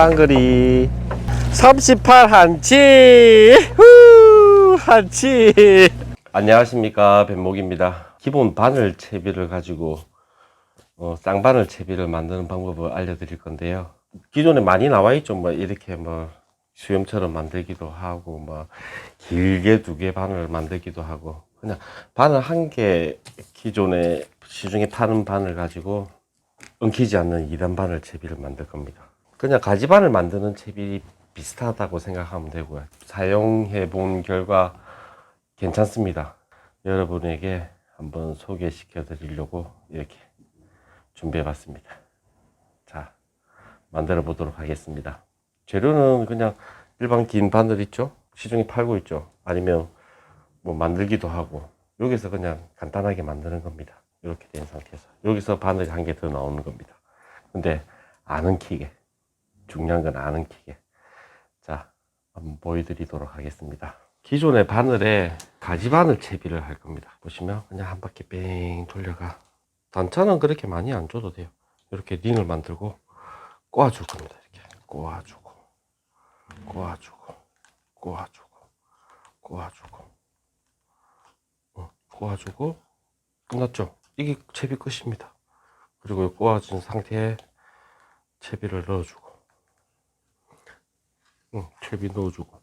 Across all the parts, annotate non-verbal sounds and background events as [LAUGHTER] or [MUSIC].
쌍거리. 38 한치. 후 한치. 안녕하십니까. 뱀목입니다. 기본 바늘 채비를 가지고 어, 쌍바늘 채비를 만드는 방법을 알려드릴 건데요. 기존에 많이 나와 있죠. 뭐 이렇게 뭐 수염처럼 만들기도 하고 뭐 길게 두 개 바늘 만들기도 하고 그냥 바늘 한 개 기존에 시중에 파는 바늘 가지고 엉키지 않는 2단 바늘 채비를 만들 겁니다. 그냥 가지 바늘 만드는 채비 비슷하다고 생각하면 되고요. 사용해 본 결과 괜찮습니다. 여러분에게 한번 소개시켜 드리려고 이렇게 준비해 봤습니다. 자, 만들어 보도록 하겠습니다. 재료는 그냥 일반 긴 바늘 있죠? 시중에 팔고 있죠? 아니면 뭐 만들기도 하고 여기서 그냥 간단하게 만드는 겁니다. 이렇게 된 상태에서 여기서 바늘이 한 개 더 나오는 겁니다. 근데 안 엉키게 중요한 건안 엉키게 자 한번 보여드리도록 하겠습니다. 기존의 바늘에 가지 바늘 채비를 할 겁니다. 보시면 그냥 한 바퀴 뺑 돌려가 단차는 그렇게 많이 안 줘도 돼요. 이렇게 링을 만들고 꼬아줄 겁니다. 이렇게 꼬아주고 꼬아주고 꼬아주고 꼬아주고 어, 꼬아주고 끝났죠? 이게 채비 끝입니다. 그리고 이 꼬아진 상태에 채비를 넣어주고 응, 채비 넣어주고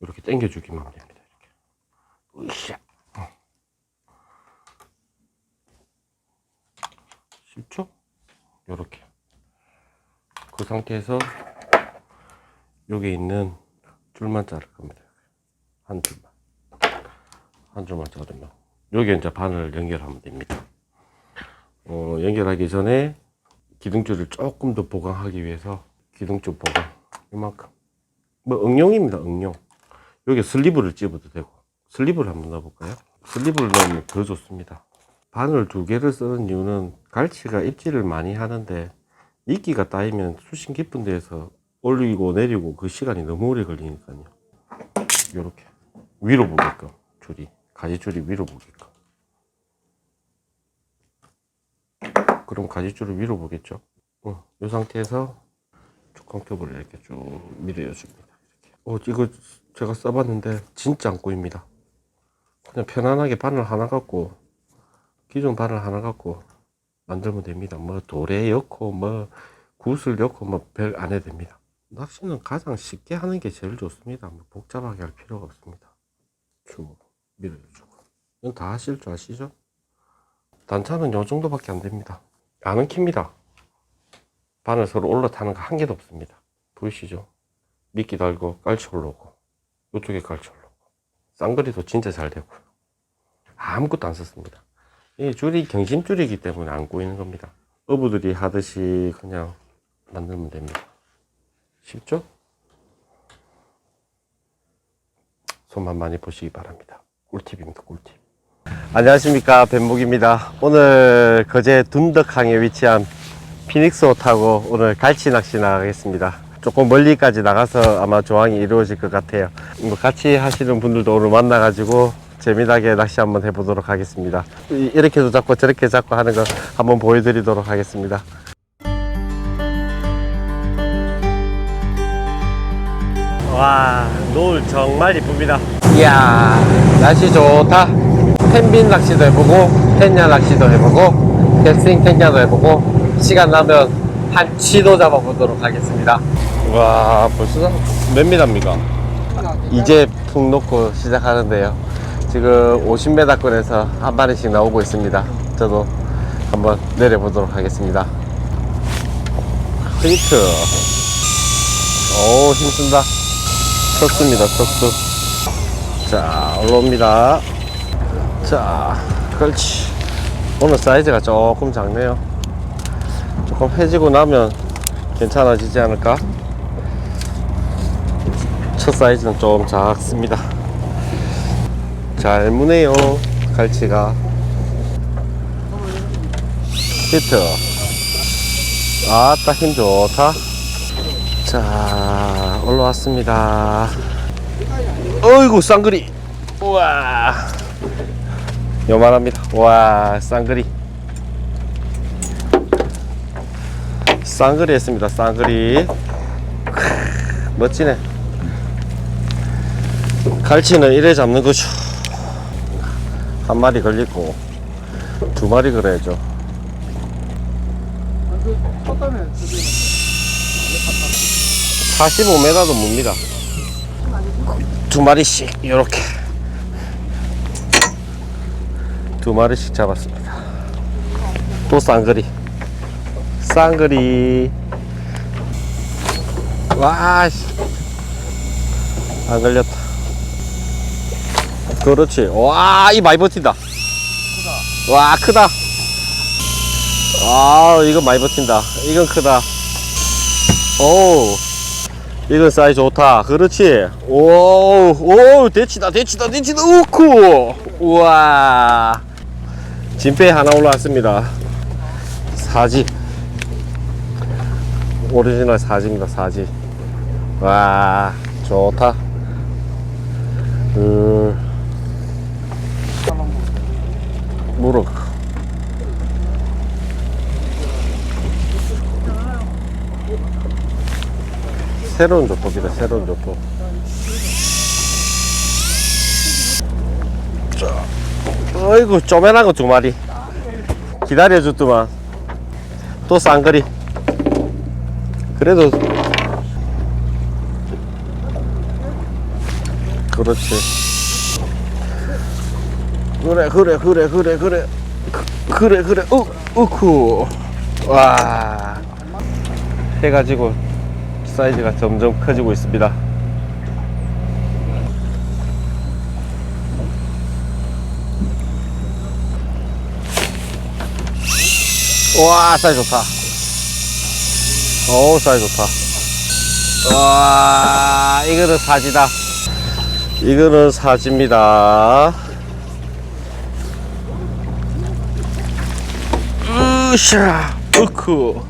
이렇게 당겨주기만 하면 됩니다. 이렇게 으쌰 어. 쉽죠? 이렇게 그 상태에서 여기 있는 줄만 자를 겁니다. 한 줄만 한 줄만 자르면 여기에 이제 바늘을 연결하면 됩니다. 어, 연결하기 전에 기둥줄을 조금 더 보강하기 위해서 기둥줄 보강 이만큼 뭐 응용입니다 응용. 여기 슬리브를 집어도 되고. 슬리브를 한번 넣어볼까요? 슬리브를 넣으면 더 좋습니다. 바늘 두 개를 쓰는 이유는 갈치가 입질을 많이 하는데 이끼가 따이면 수심 깊은 데에서 올리고 내리고 그 시간이 너무 오래 걸리니까요. 요렇게 위로 보게끔 줄이. 가지줄이 위로 보게끔. 그럼 가지줄을 위로 보겠죠? 어, 이 상태에서 축광톱을 이렇게 쭉 밀어줍니다. 이렇게. 어, 이거 제가 써봤는데 진짜 안 꼬입니다. 그냥 편안하게 바늘 하나 갖고 기존 바늘 하나 갖고 만들면 됩니다. 뭐 돌에 넣고 뭐 굿을 넣고 뭐 별 안 해도 됩니다. 낚시는 가장 쉽게 하는 게 제일 좋습니다. 뭐 복잡하게 할 필요가 없습니다. 쭉 밀어주고. 이건 다 하실 줄 아시죠? 단차는 요 정도밖에 안 됩니다. 안 엉킵니다. 바늘 서로 올라타는 거 한 개도 없습니다. 보이시죠? 미끼 달고 깔치 올라오고 이쪽에 깔치 올라오고. 쌍거리도 진짜 잘 되고 아무것도 안 썼습니다. 이 줄이 경심줄이기 때문에 안 꼬이는 겁니다. 어부들이 하듯이 그냥 만들면 됩니다. 쉽죠? 손만 많이 보시기 바랍니다. 꿀팁입니다 꿀팁. 안녕하십니까 뱀목입니다. 오늘 거제 둔덕항에 위치한 피닉스 타고 오늘 갈치 낚시 나가겠습니다 조금 멀리까지 나가서 아마 조항이 이루어질 것 같아요. 뭐 같이 하시는 분들도 오늘 만나 가지고 재미나게 낚시 한번 해보도록 하겠습니다. 이- 이렇게도 잡고 저렇게 잡고 하는 거 한번 보여드리도록 하겠습니다. 와 노을 정말 이쁩니다. 이야 날씨 좋다. 펜빈 낚시도 해보고 텐냐 낚시도 해보고 겟싱 텐냐도 해보고 시간 나면 한치도 잡아보도록 하겠습니다 와 벌써 몇 미터입니까? 이제 푹 놓고 시작하는데요. 지금 50m권에서 한 마리씩 나오고 있습니다. 저도 한번 내려보도록 하겠습니다. 히트. 오 힘쓴다. 쳤습니다 쳤어 자 올라옵니다. 자 그렇지. 오늘 사이즈가 조금 작네요. 조금 해지고 나면 괜찮아지지 않을까 첫 사이즈는 좀 작습니다. 잘 무네요 갈치가. 히트. 아따 힘 좋다. 자 올라왔습니다. 어이구 쌍그리. 우와. 요만합니다. 와 쌍그리. 쌍그리 했습니다 쌍그리. 멋지네. 갈치는 이래 잡는 거죠. 한 마리 걸리고 두 마리. 그 저기 45m도 뭡니다. 두 마리씩 이렇게 두 마리씩 잡았습니다. 또 쌍거리, 쌍거리. 와, 씨. 안 걸렸다. 그렇지. 와, 이 많이 버틴다. 와, 크다. 아, 이거 많이 버틴다. 이건 크다. 오. 이건 사이즈 좋다. 그렇지. 오, 오, 대치다, 대치다, 대치다. 우쿠. 우와. 진배 하나 올라왔습니다. 사지. 오리지널 사지입니다, 사지. 와, 좋다. 음, 무릎. 새로운 조법이다 새로운 자, 어이구 쪼매난 거두 마리. 기다려줬더만. 또 쌍거리. 그래도 그렇지 그래 그래 그래 그래 그래 그- 그래 그래 우 우쿠 와 해가지고 사이즈가 점점 커지고 있습니다. 와, 사이즈 좋다. 오, 사이즈 좋다. 와, 이거는 사지다. 이거는 사지입니다. 으쌰, 으쿠.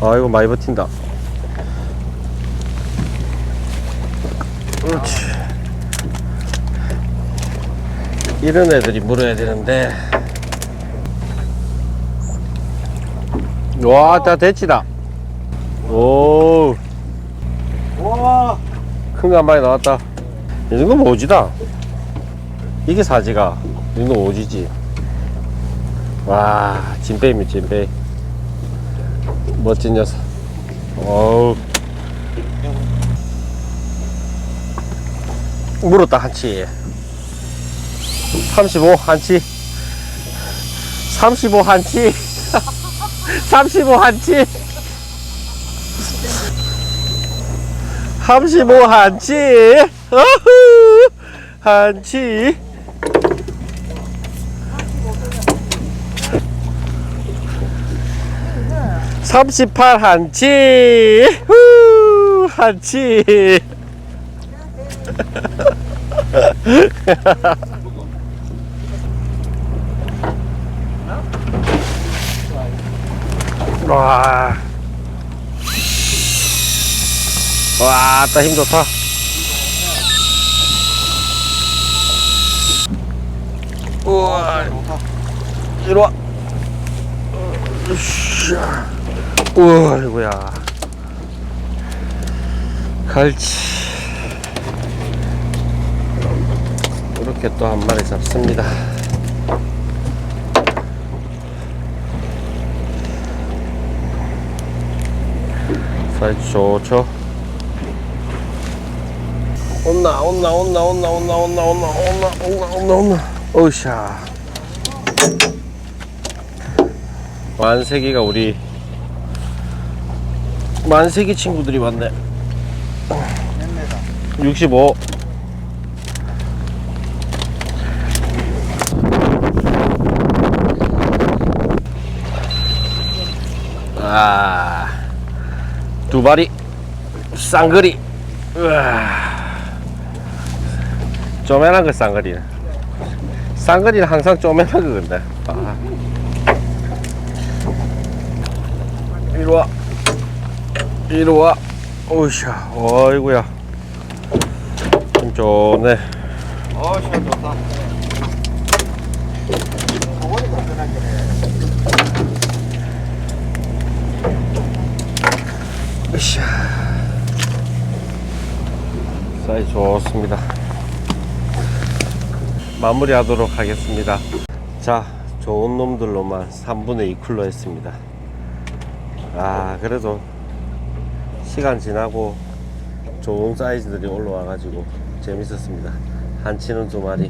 아 이거 많이 버틴다. 그렇지. 이런 애들이 물어야 되는데. 와다 대치다. 오큰 와거한 마리 나왔다. 이 정도면 오지다 이게 사지가 이 정도면 오지지 와 진배입니다 진배 멋진 녀석. 어우. 물었다, 한치. 35, 한치. 35, 한치. 35, 한치. 35, 한치. 어후. 한치. 삼십팔 한치 후 한치 [LAUGHS] 와. 와, 따힘 좋다. 우와, 이리 와. 으쌰. 이거야. 갈치. 이렇게 또 한 마리 잡습니다. 사이즈 좋죠? 온나, 온나, 온나, 온나, 온나, 온나, 온나, 온나, 온나, 온나, 온나. 오샤. 만세기가 우리 만세기 친구들이 많네. 65. 아, 두 마리 쌍거리. 쪼매난 거 쌍거리네. 쌍거리는 항상 쪼매난 거 근데. 아. 이리 와. 이리 와. 오이샤. 어이구야. 좀 좋네. 어우, 시원 좋다. 으쌰. 사이 좋습니다. 마무리하도록 하겠습니다. 자, 좋은 놈들로만 3분의 2쿨러 했습니다. 아, 그래도 시간 지나고 좋은 사이즈들이 올라와가지고 재밌었습니다. 한치는 두 마리.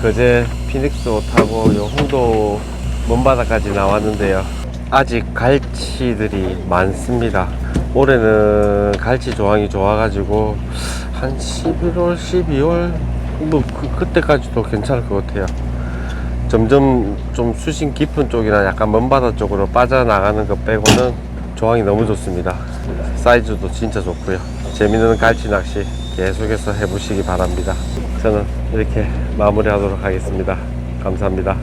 그제 피닉스 타고 요 홍도 먼바다까지 나왔는데요. 아직 갈치들이 많습니다. 올해는 갈치 조항이 좋아가지고 한 11월, 12월 뭐 그, 그때까지도 괜찮을 것 같아요. 점점 좀 수심 깊은 쪽이나 약간 먼바다 쪽으로 빠져나가는 것 빼고는 조항이 너무 좋습니다. 사이즈도 진짜 좋고요. 재밌는 갈치 낚시 계속해서 해보시기 바랍니다. 저는 이렇게 마무리하도록 하겠습니다. 감사합니다.